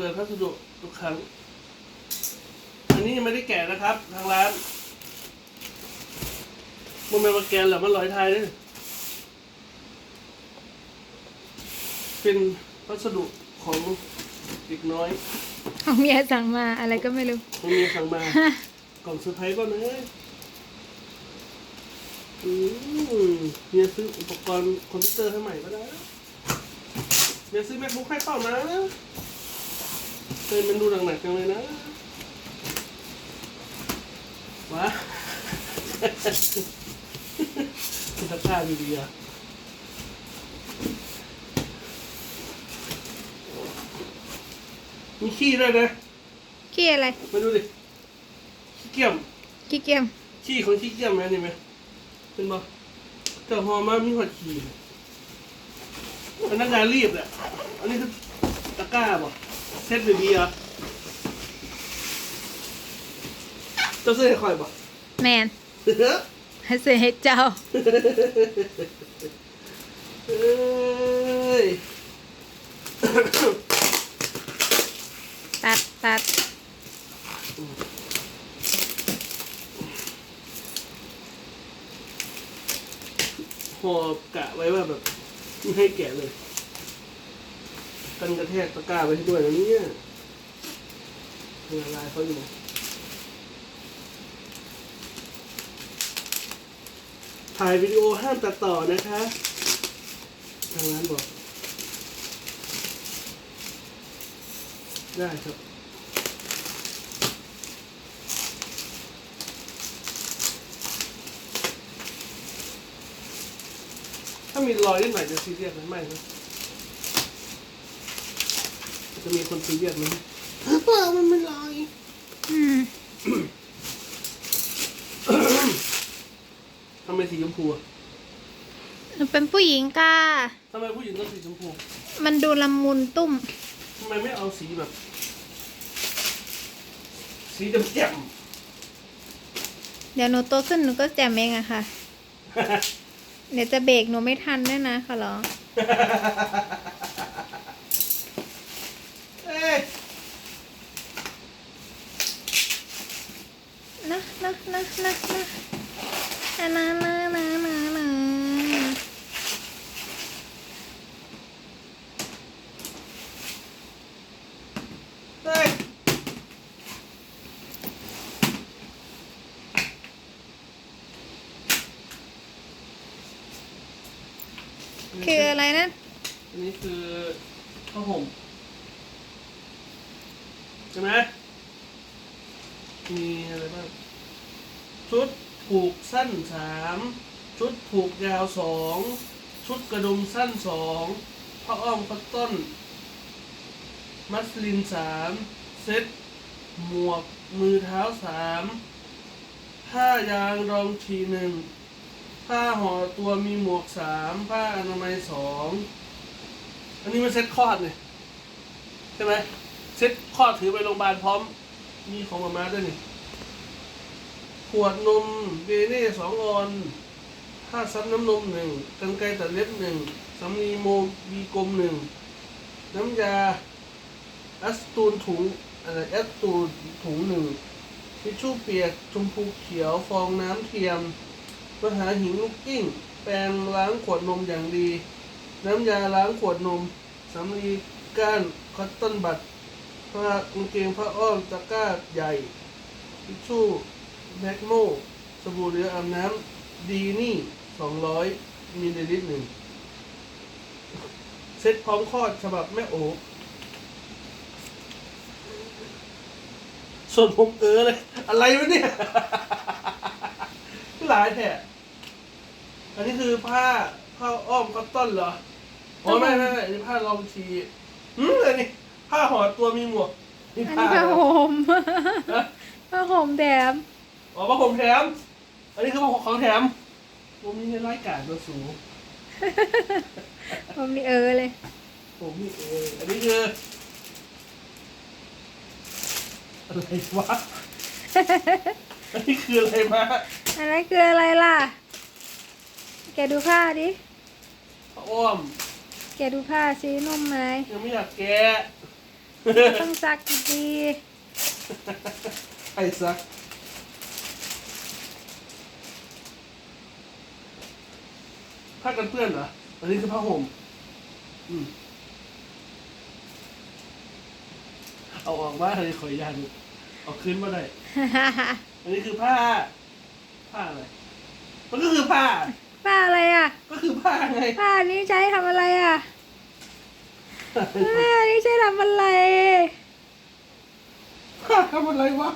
ปิดพัสดุทุกครั้ง อันนี้ยังไม่ได้แกะนะครับ ทางร้านมันเป็นมาแกนเหรอมันลอยไทยด้วยเป็นพัสดุของเด็กน้อยของเมียสั่งมาอะไรก็ไม่รู้มันมีสั่งมากล่องเซอร์ไพรส์ก็เลยอืมเมียซื้ออุปกรณ์คอมพิวเตอร์ให้ใหม่ก็ได้เมียซื้อ MacBook ให้เปล่านะ เคยมันดูหนักๆจังเลยนะวะคุณตะกร้าดีๆอะมีขี้ด้วยนะ ขี้อะไร มาดูดิขี้เกียมขี้เกียจขี้ของขี้เกียจไหมนี่ไหมเป็นบ่แต่หอมมากมีหัวขี้พนักงานรีบแหละอันนี้คือตะกร้าบ่ เซ็ตดีๆอะเจ้าซื้อให้คอยบ่ แมนให้เสียให้เจ้า เอ้ย ตัดตัดหอบกะไว้ว่าแบบไม่ให้แกะเลย กันกระแทกตะกร้าไว้ให้ด้วยนะเนี่ยละลายเขาอยู่ถ่ายวิดีโอห้ามตัดต่อนะคะทางร้านบอก ได้ครับถ้ามีรอยนิดหน่อยจะซีเรียสไหมไม่นะจะ มีคนซีเรียสไหมเปล่ามันไม่รอยอืมทำไมสีชมพูอะหนูเป็นผู้หญิงก้า ทำไมผู้หญิงต้องสีชมพูมันดูละมุนตุ้ม ทำไมไม่เอาสีแบบ สีแจ่มเดี๋ยวหนูโตขึ้นหนูก็แจมเองอะค่ะ ๆ เดี๋ยวจะเบรกหนูไม่ทันด้วยนะขอร้อง นะนะนะนะนะนะนะเฮ้ยคืออะไรนะ อันนี้คือผ้าห่มใช่ไหมมีอะไรบ้าง ชุดผูกสั้นสามชุดผูกยาวสองชุดกระดุมสั้นสองผ้าอ้อมคัตตอน มัสลินสามเซ็ตหมวกมือเท้าสามผ้ายางรองชีหนึ่งผ้าห่อตัวมีหมวกสามผ้าอนามัยสองอันนี้มันเซ็ตคลอดเนี่ยใช่ไหมเซ็ตคลอดถือไปโรงพยาบาลพร้อม มีของมาม่าด้วยนี่ ขวดนมเบเน่สองออนผ้าซับน้ำนมหนึ่งกันไกรตัดเล็บหนึ่งสำลีโมบีกลมหนึ่งน้ำยาแอสตูนถุงอะไรแอสตูนถุงหนึ่งทิชชู่เปียกชมพูเขียวฟองน้ำเทียมมหาหิงลูกกิ้ง แปรงล้างขวดนมอย่างดี น้ำยาล้างขวดนมสำลีก้านคอตตอนบัดผ้ากางเกงผ้าอ้อมตะกร้าใหญ่ทิชชู่ แมกโมสบู่เหลืออาบน้ำดีนี่สองร้อยมิลลิลิตรหนึ่ง เซ็ตพร้อมคลอดฉบับแม่โอส่วนผมเออเลย อะไรวะเนี่ย หลายแท้อันนี้คือผ้าผ้าอ้อมคอตตอนเหรออ๋อไม่ไม่ไม่อันนี้ผ้ารองชีอืมอันนี้ผ้าห่อตัวมีหมวกอันนี้ผ้าห่มฮะผ้าห่มแถม อ๋อผ้าห่มแถม อันนี้คือผ้าห่มของแถมผมมีรายการตัวสูง ผมนี่เออเลย ผมมีเออ อันนี้คืออะไรวะ อันนี้คืออะไรมาอันนั้นคืออะไรล่ะ แกดูผ้าดิผ้าอ้อม แกดูผ้าซินุ่มไหมยังไม่อยากแกะต้องซักดีไอ้ซัก ผ้ากันเปื้อนเหรอ อันนี้คือผ้าห่ม อืม เอาออกมาเลยขออนุญาตดูเอาคืนมาได้ๆอันนี้คือผ้า ผ้าอะไร มันก็คือผ้า ป้าอะไรอะ ก็คือผ้าไง ป้านี้ใช้ทำอะไรอะป้านี้ใช้ทำอะไร ผ้าทำอะไรวะ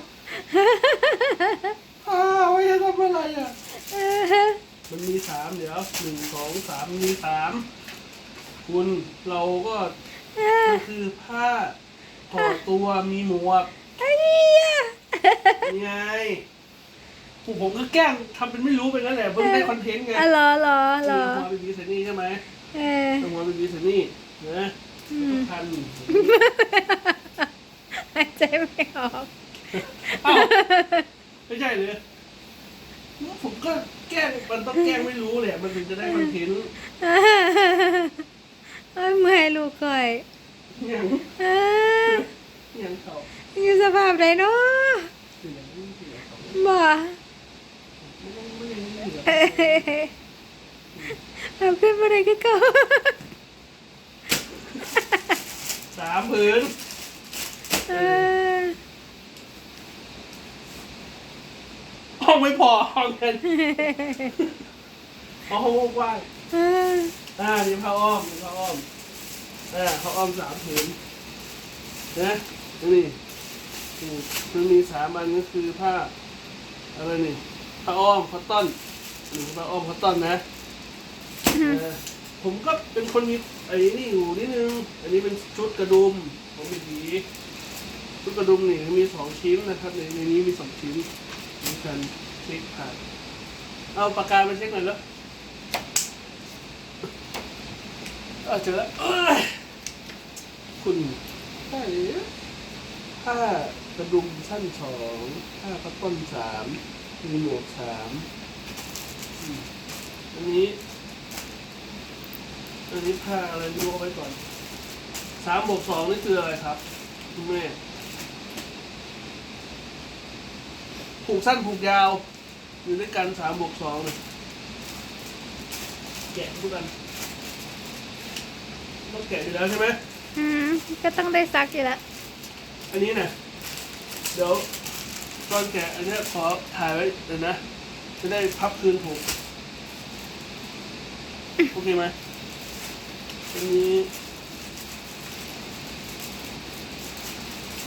ผ้าไว้ให้ทำอะไรอะ เออ มันมีสามเดี๋ยวหนึ่งสองสามมีสามคุณเราก็เออมันคือผ้าห่อตัวมีหมวกไอ้นี่อะนี่ไงผมผมก็แกล้งทำเป็นไม่รู้ไปงั้นแหละเพิ่งได้คอนเทนต์ไงอ๋อเหรอเหรอเหรนี่อหัวเป็นบีเซนี่ใช่ไหมเออต้องหัวเป็นบีเซนี่นะอืมพันหายใจไม่ออกอ้าวไม่ใช่เลยผมก็แก ล้งมันต้องแกล้งไม่รู้แหละมันถึงจะได้คอนเทนต์เอ้ยเมื่อยลูกก่อยอย่างเอออย่างเขาอยู่สภาพไหนเนาะคืออย่างนี้คืออย่างเขาบ่ไม่ต้องไม่ได้ไม่ได้เอ้ยเอาขึ้นมาเลยก็เก่าสามผืน เออ ห้ องไม่พอห้องกันเอาห้องกว้างเอออ่านี่ผ้าอ้อมนี่ผ้าอ้อมอ่าผ้าอ้อมสามผืนนะนี่นี่มันมีสามอันก็คือผ้าอะไรนี่ผ้าอ้อมคอตตอนนี่ผ้าอ้อมคอตตอนนะเออผมก็เป็นคนมีไอ้นี่อยู่นิดนึง อันนี้เป็นชุดกระดุมของบีบีชุดกระดุมนี่มีสองชิ้นนะครับในในนี้มีสองชิ้นมีกา รเช็คผ่าน เอาปากกามาเช็คหน่อยแล้วเออเจอแล้วคุณผ้าผ้ากระดุมสั้นสองผ้าพับต้นสามมีหมวกสามอันนี้อันนี้ผ้าอะไรไม่รู้เอาไว้ก่อนสามบวกสองนี่คืออะไรครับคุณแม่ผูกสั้นผูกยาว อยู่ด้วยกันสามบวกสองเลยแกะดูกันต้องแกะอยู่แล้วใช่ไหมอืมก็ต้องได้ซักอยู่แล้วอันนี้นะเดี๋ยวตอนแกะอันเนี้ยขอถ่ายไว้เดี๋ยวนะ จะได้พับคืนถูกโอเคไหมอันนี้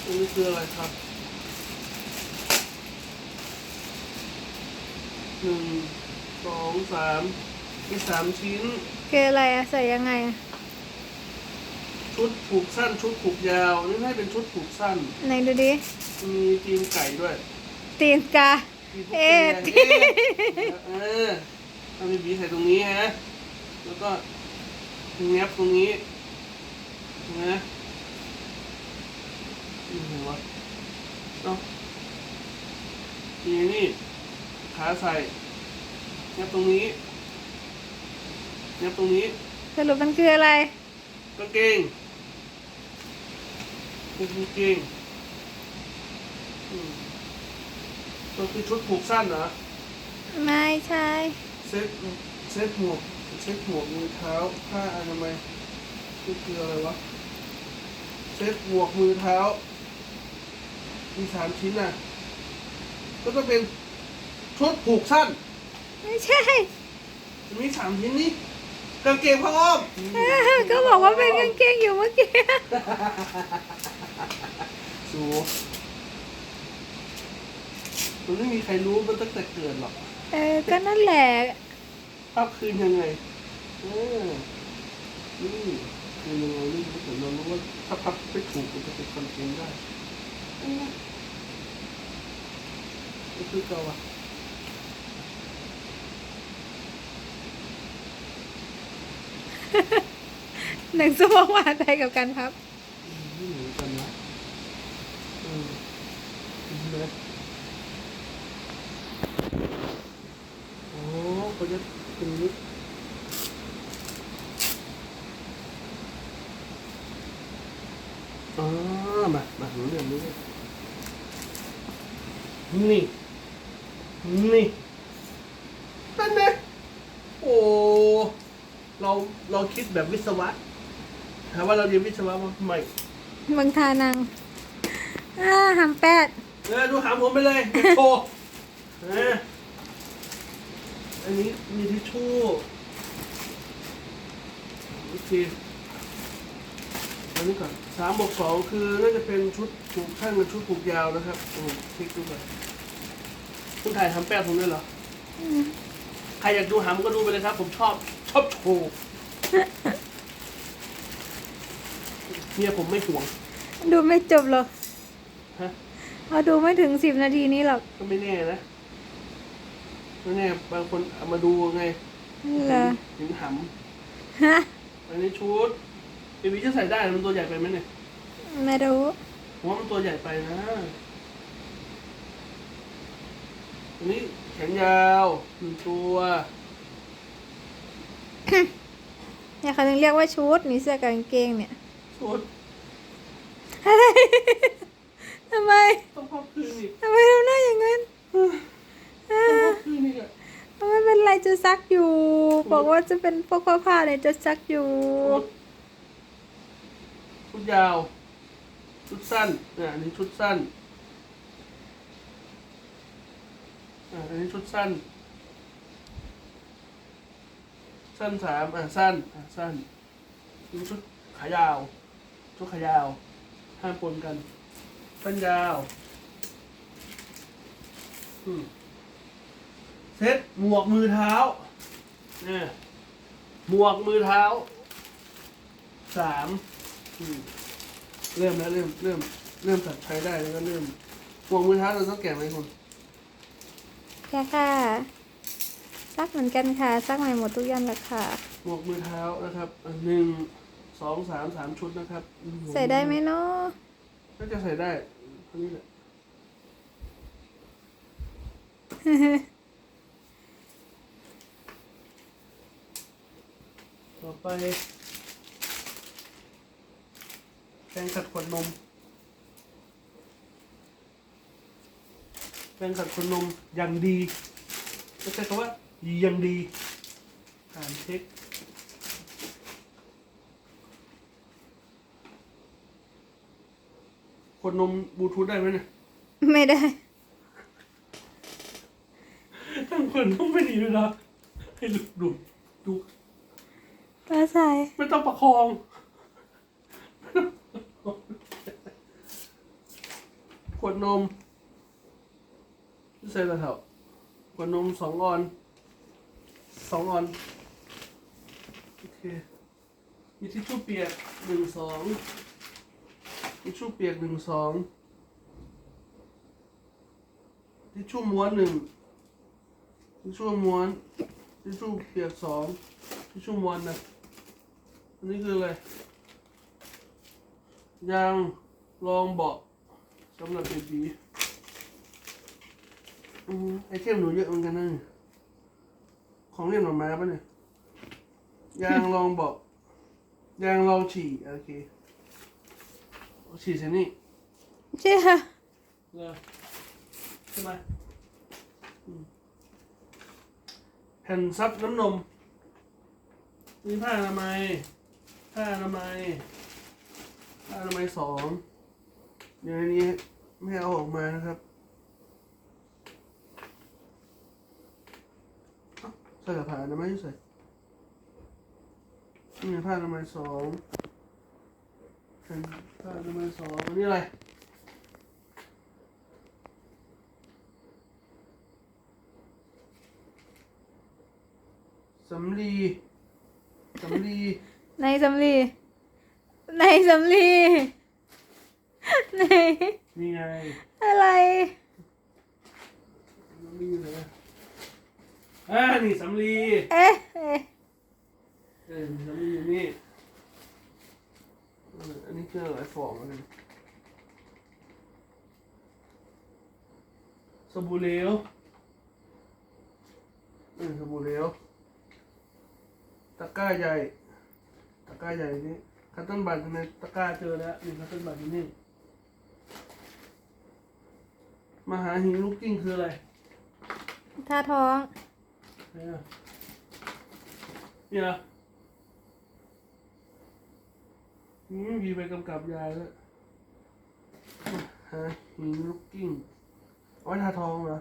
อันนี้คืออะไรครับ หนึ่งสองสามมีสามชิ้น คืออะไรอะใส่ยังไงอะชุดผูกสั้นชุดผูกยาวนี่ให้เป็นชุดผูกสั้น ไหนดูดิ มีตีนไก่ด้วยตีนกา มีพวกเอ๊ะ ตีนไก่เออเอาไปบีใส่ตรงนี้ฮะแล้วก็แงบตรงนี้นะนี่ไงวะเอ้านี่นี่ ขาใส่แงบตรงนี้แงบตรงนี้สรุปมันคืออะไรกางเกงกางเกงอืมก็คือชุดผูกสั้นเหรอ ไม่ใช่ เซ็ตเซ็ตหมวกเซ็ตหมวกมือเท้าผ้าอนามัยนี่คืออะไรวะ เซ็ตหมวกมือเท้า มีสามชิ้นน่ะ ก็ต้องเป็น ชุดผูกสั้น ไม่ใช่ มีสามชิ้นนี่กางเกงผ้าอ้อมเออก็บอกว่าเป็นกางเกงอยู่เมื่อกี้สูมันไม่มีใครรู้มันตั้งแต่เกิดหรอก เออ ก็นั่นแหละภาพคืนยังไง เออ นี่คือยังไงนี่ถ้าเกิดเรารู้ว่าถ้าพับไม่ถูกมันจะเป็นคอนเทนต์ได้เออนี่คือเก่าอะ หนึ่งสมองว่าใจกับการพับอืมไม่เหมือนกันนะเออเห็นไหมโอ้เขาจะเป็นนี้อ๋อมามาหนูเรื่องนี้ นี่ นี่นั่นนะโอ้ เราเราคิด แบบวิศวะถามว่าเราเรียนวิศวะมั้ยไม่บางทานังอ่าหำแปดเออดูหามผมไปเลยโชว์เอออันนี้มีทิชชู่โอเคอันนี้ก่อนสามบวกสองคือน่าจะเป็นชุดผูกข้างกับชุดผูกยาวนะครับโอ้โหคลิกดูก่อนคุณถ่ายทำแป้งผมด้วยเหรออืมใครอยากดูหามก็ดูไปเลยครับ ผมชอบชอบโชว์ เมียผมไม่ห่วง ดูไม่จบหรอกฮะ เอาดูไม่ถึงสิบนาทีนี้หรอกก็ไม่แน่นะไม่แน่บางคนเอามาดูไงเหรอถึงหฮะำอันนี้ชุดเบบีจะใส่ได้มันตัวใหญ่ไปไหมเนี่ยไม่รู้ผมว่ามันตัวใหญ่ไปนะอันนี้แขนยาวหนึ่งตัว เนี่ยเขาถึงเรียกว่าชุดนี่เสื้อกับกางเกงเนี่ย ชุดอะไรทำไมต้องพับคืนอีกทำไมทำหน้าอย่างนั้นต้องพับคืนอีกอะไม่เป็นไรจะซักอยู่ บอกว่าจะเป็นพวกผ้าๆเนี่ยจะซักอยู่ชุดชุดยาว ชุดสั้นอะอันนี้ชุดสั้นอะอันนี้ชุดสั้น สั้นสามอะสั้นอะสั้นนี่ชุดขายาว ชุดขายาวห้ามปนกัน สั้นยาวอืมเซ็ตหมวกมือเท้าเนี่ยหมวกมือเท้าสามอืมเริ่มแล้วเริ่มเริ่มเริ่มตัดใช้ได้แล้วก็เริ่มหมวกมือเท้าเราต้องแกะไหมคุณแค่ค่ะ ซักเหมือนกันค่ะซักใหม่หมดทุกยันแหละค่ะ หมวกมือเท้านะครับอะหนึ่งสองสามสามชุดนะครับอืใส่ได้ไหมเนาะน่าจะใส่ได้เท่านี้แหละต่อไปแปรงขัดขวดนมแปรงขัดขวดนมอย่างดีไม่ใช่คำว่าอ ย่างดีผ่านเช็คขวดนมบลูทูธได้ไหมเนี่ยไม่ได้ตั้งขวดนมไม่ดีเลยนะให้ดูดูดูปลาใส่ไม่ต้องประคอง ขวดนมใส่ละเท่าขวดนมสองออน สองออน โอเค มีทิชชู่เปียกหนึ่งสองทิชชู่เปียกหนึ่งสองทิชชู่ม้วนหนึ่งทิชชู่ม้วนทิชชู่เปียกสองทิชชู่ม้วนนะ อันนี้คืออะไรยางรองเบาะสำหรับเบบีอืมไอเทมหนูเยอะเหมือนกันนะนี่ ของเล่นหมามาปะเนี่ย ยางรองเบาะยางรองฉี่โอเคเอาฉี่ใส่นี่ใช่ค่ะเลยใช่ไหมอืมแผ่นซับน้ำนมมีผ้าอนามัย ผ้าอนามัย ผ้าอนามัยสองเดี๋ยวอันนี้ไม่ให้เอาออกมานะครับ เอ้าใส่กับผ้าอนามัยอยู่ใส่นี่ผ้าอนามัยสองแผ่นผ้าอนามัยสองอันนี้อะไรสำลีสำลีในสำลีในสำลีในนี่ไงอะไรสำลีอยู่ไหน อ่านี่สำลีเอ๊ะเอ๊ะเออสำลีอยู่นี่เอออันนี้คืออะไรฟองอะไรสบู่เหลวเออสบู่เหลวตะกร้าใหญ่ ตะกร้าใหญ่นี่คัตเติ้ลบัตรในตะกร้าเจอแล้วนี่คัตเติ้ลบัตรอยู่นี่มหาหินลูกกิ้งคืออะไรท่าท้อง เนี่ยนี่นะอืมมีไปกำกับยายแล้วมหาหินลูกกิ้งเอาไว้ทาทองเหรอ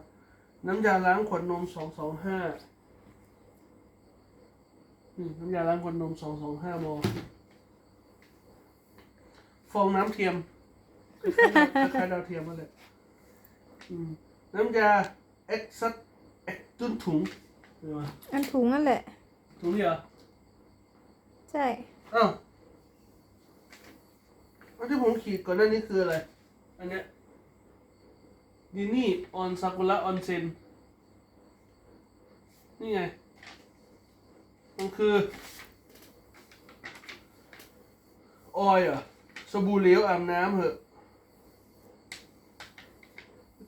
น้ำยาล้างขวดนมสองสองห้านี่น้ำยาล้างขวดนมสองสองห้ามอฟองน้ำเทียมคล้ายดาวเทียมนั่นแหละอืมน้ำยาเอ็กซัตเอ็กตุนถุง อันถุงนั่นแหละ ถุงนี่เหรอ ใช่ อ้าวอันที่ผมขีดก่อนหน้านี้คืออะไร อันเนี้ยดินี่ออนซากุระออนเซนนี่ไง มันคือ ออยล์เหรอะสบู่เหลวอาบน้ำเหอะ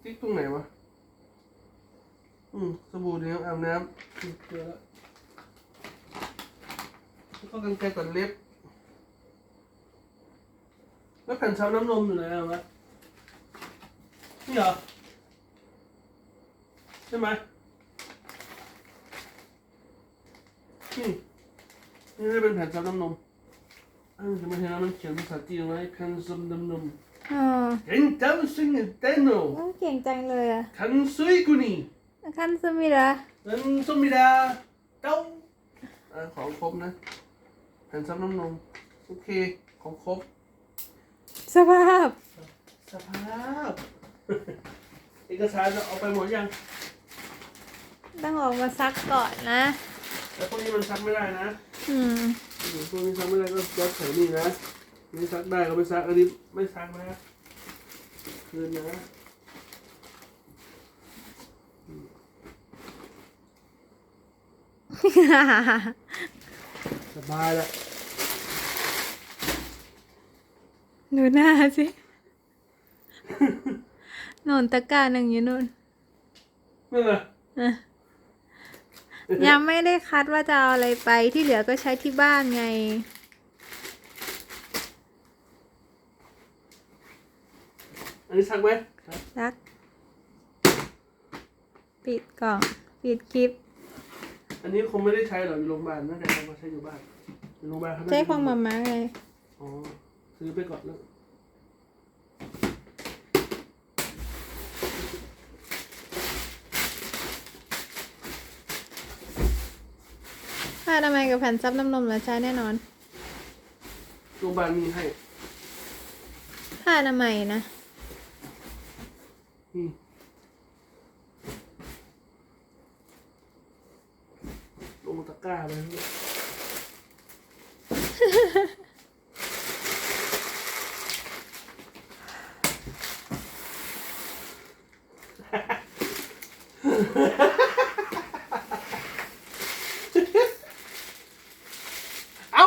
ติ๊กตรงไหนวะ อืมสบู่เหลวอาบน้ำอืมเจอแล้วแล้วก็กันไกรตัดเล็บ แล้วแผ่นซับน้ำนมอยู่ไหนอะวะนี่เหรอ ใช่ไหมนี่นี่จะเป็นแผ่นซับน้ำนมอ้าวจะมาเห็นแล้วมันเขียนภาษาจีนไว้แผ่นซับน้ำนมอ๋อเห็นจำสิ่งเต้นโนโอ้เก่งจังเลยอะคันซุยกุนี คันซึมิระนันสมิดาเต้าอ่าของครบนะแผ่นซับน้ำนมโอเคของครบสภาพสภาพเอกสารจะเอาไปหมดยังต้องออกมาซักก่อนนะแล้วพวกนี้มันซักไม่ได้นะอืมพวกนี้ซักไม่ได้ก็ยัดใส่นี่นะนี่ซักได้ก็ไม่ซักอันนี้ไม่ซักนะคืนนะ สบายละดูหน้าสิ นอนตะกร้าหนึ่งอยู่นู่นนั่นแหละอะยังไม่ได้คัดว่าจะเอาอะไรไปที่เหลือก็ใช้ที่บ้านไง อันนี้ซักไหมซัก ปิดกล่อง ปิดคลิป อันนี้คงไม่ได้ใช้หรอกอยู่โรงพยาบาลน่าจะเอามาใช้อยู่บ้านอยู่โรงพยาบาลเขาน่าจะใช้ของมาม่าไงอ๋อซื้อไปก่อนแล้วผ้าอนามัยกับแผ่นซับน้ำนมเหลือใช้แน่นอนโรงพยาบาลมีให้ผ้าอนามัยนะ อืมลงตะกร้าไปเลย เอ้า